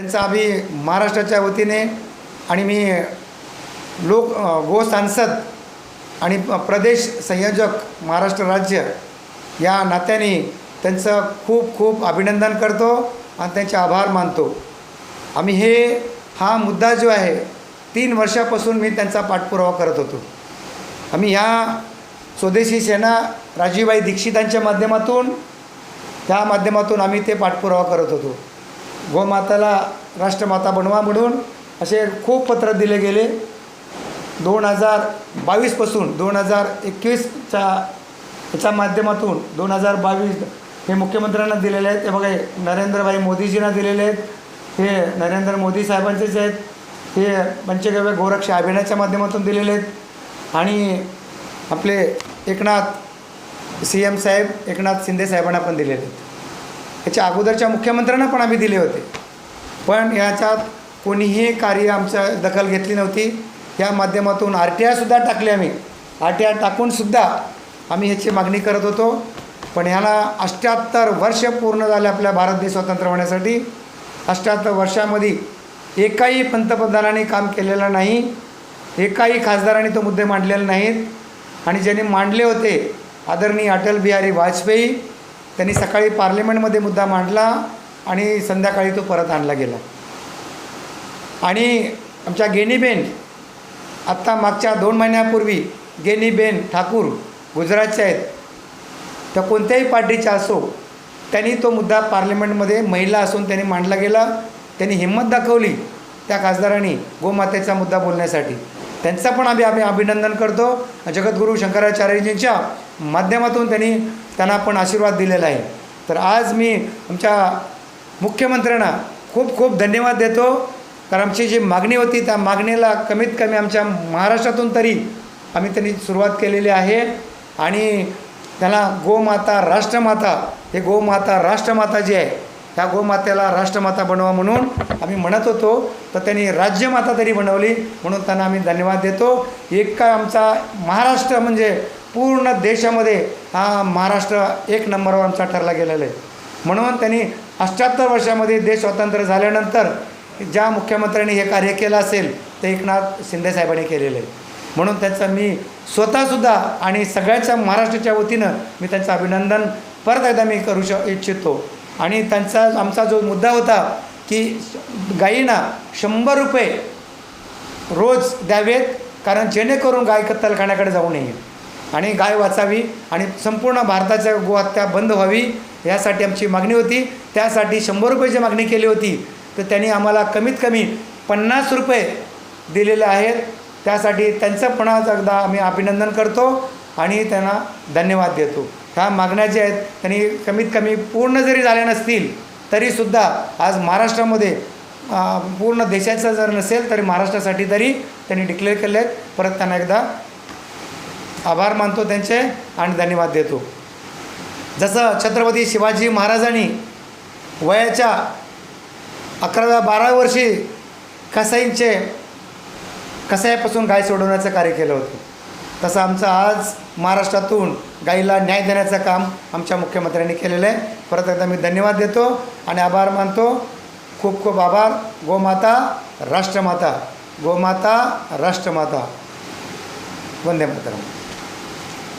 त्यांचा आम्ही महाराष्ट्राच्या वतीने आणि मी लोक गो सांसद आणि प्रदेश संयोजक महाराष्ट्र राज्य या नात्याने त्यांचं खूप खूप अभिनंदन करतो आणि त्यांचे आभार मानतो. आम्ही हे हा मुद्दा जो आहे तीन वर्षापासून मी त्यांचा पाठपुरावा करत होतो. आम्ही ह्या स्वदेशी सेना राजीवबाई दीक्षितांच्या माध्यमातून त्या माध्यमातून आम्ही ते पाठपुरावा करत होतो. गोमाताला राष्ट्रमाता बनवा म्हणून असे खूप पत्र दिले गेले. दोन हजार बावीसपासून दोन हजार एकवीसच्या याच्या माध्यमातून दोन हजार बावीस हे मुख्यमंत्र्यांना दिलेले आहेत. ते बघा नरेंद्रभाई मोदीजींना दिलेले आहेत. हे नरेंद्र मोदी साहेबांचेच आहेत. हे पंचगव्य गोरक्ष अभियानाच्या माध्यमातून दिलेले आहेत. आणि आपले एकनाथ सी एम साहेब एकनाथ शिंदे साहेबांना पण दिलेले आहेत. याच्या अगोदरच्या मुख्यमंत्र्यांना पण आम्ही दिले होते. पण याच्यात कोणीही कार्य आमच्या दखल घेतली नव्हती. या माध्यमातून आर टी आयसुद्धा टाकले आम्ही. आर टी आय टाकूनसुद्धा आम्ही ह्याची मागणी करत होतो. पण ह्याला अष्ट्याहत्तर वर्ष पूर्ण झाले आपल्या भारत देश स्वतंत्र होण्यासाठी. अष्ट्याहत्तर वर्षामध्ये एकाही पंतप्रधानाने काम केलेलं नाही. एकाही खासदाराने तो मुद्दे मांडलेले नाहीत. आणि ज्यांनी मांडले होते आदरणीय अटल बिहारी वाजपेयी त्यांनी सकाळी पार्लमेंटमध्ये मुद्दा मांडला आणि संध्याकाळी तो परत आणला गेला. आणि आमच्या गेनीबेन आत्ता मागच्या दोन महिन्यापूर्वी गेनीबेन ठाकूर गुजरातच्या आहेत त्या कोणत्याही पार्टीच्या असो त्यांनी तो मुद्दा पार्लमेंटमध्ये महिला असून त्यांनी मांडला गेला. त्यांनी हिंमत दाखवली त्या खासदारांनी गोमातेचा मुद्दा बोलण्यासाठी. त्यांचा पण आम्ही आम्ही अभिनंदन करतो. जगद्गुरू शंकराचार्यजींच्या माध्यमातून त्यांनी त्यांना पण आशीर्वाद दिलेला आहे. तर आज मी आमच्या मुख्यमंत्र्यांना खूप खूप धन्यवाद देतो. कारण आमची जी मागणी होती त्या मागणीला कमीत कमी आमच्या महाराष्ट्रातून तरी आम्ही त्यांनी सुरुवात केलेली आहे. आणि त्याला गोमाता राष्ट्रमाता हे गोमाता राष्ट्रमाता जी आहे त्या गोमातेला राष्ट्रमाता बनवा म्हणून आम्ही म्हणत होतो. तर त्यांनी राज्यमाता तरी बनवली म्हणून त्यांना आम्ही धन्यवाद देतो. एक काय आमचा महाराष्ट्र म्हणजे पूर्ण देशामध्ये हा महाराष्ट्र एक नंबरवर आमचा ठरला गेलेला आहे. म्हणून त्यांनी अष्ट्याहत्तर वर्षामध्ये देश स्वतंत्र झाल्यानंतर ज्या मुख्यमंत्र्यांनी हे कार्य केलं असेल ते एकनाथ शिंदेसाहेबांनी केलेलं आहे. म्हणून त्यांचं मी स्वतःसुद्धा आणि सगळ्याच्या महाराष्ट्राच्या वतीनं मी त्यांचं अभिनंदन परत एकदा मी करू श इच्छितो. आणि त्यांचा आमचा जो मुद्दा होता की गायींना शंभर रुपये रोज द्यावेत कारण जेणेकरून गाय कत्तलखान्याकडे जाऊ नये. आणि गाय वाचावी आणि संपूर्ण भारताच्या गोहत्या बंद व्हावी यासाठी आमची मागणी होती. त्यासाठी शंभर रुपयाची मागणी केली होती तर त्यांनी आम्हाला कमीत कमी पन्नास रुपये दिलेले आहेत. त्यासाठी त्यांचं पुन्हा एकदा आम्ही अभिनंदन करतो आणि त्यांना धन्यवाद देतो. ह्या मागण्या ज्या आहेत त्यांनी कमीत कमी पूर्ण जरी झाल्या नसतील तरीसुद्धा आज महाराष्ट्रामध्ये पूर्ण देशाचं जर नसेल तरी महाराष्ट्रासाठी तरी त्यांनी डिक्लेअर केले आहेत परत त्यांना एकदा आभार मानतो त्यांचे आणि धन्यवाद देतो. जसं छत्रपती शिवाजी महाराजांनी वयाच्या अकराव्या बाराव्या वर्षी कसाईंचे कसाईपासून गाय सोडवण्याचं कार्य केलं होतं. तसं आमचं आज महाराष्ट्रातून गाईला न्याय देण्याचं काम आमच्या मुख्यमंत्र्यांनी केलेलं आहे. परत एकदा मी धन्यवाद देतो आणि आभार मानतो. खूप खूप आभार. गोमाता राष्ट्रमाता. गोमाता राष्ट्रमाता. वंदे मातरम.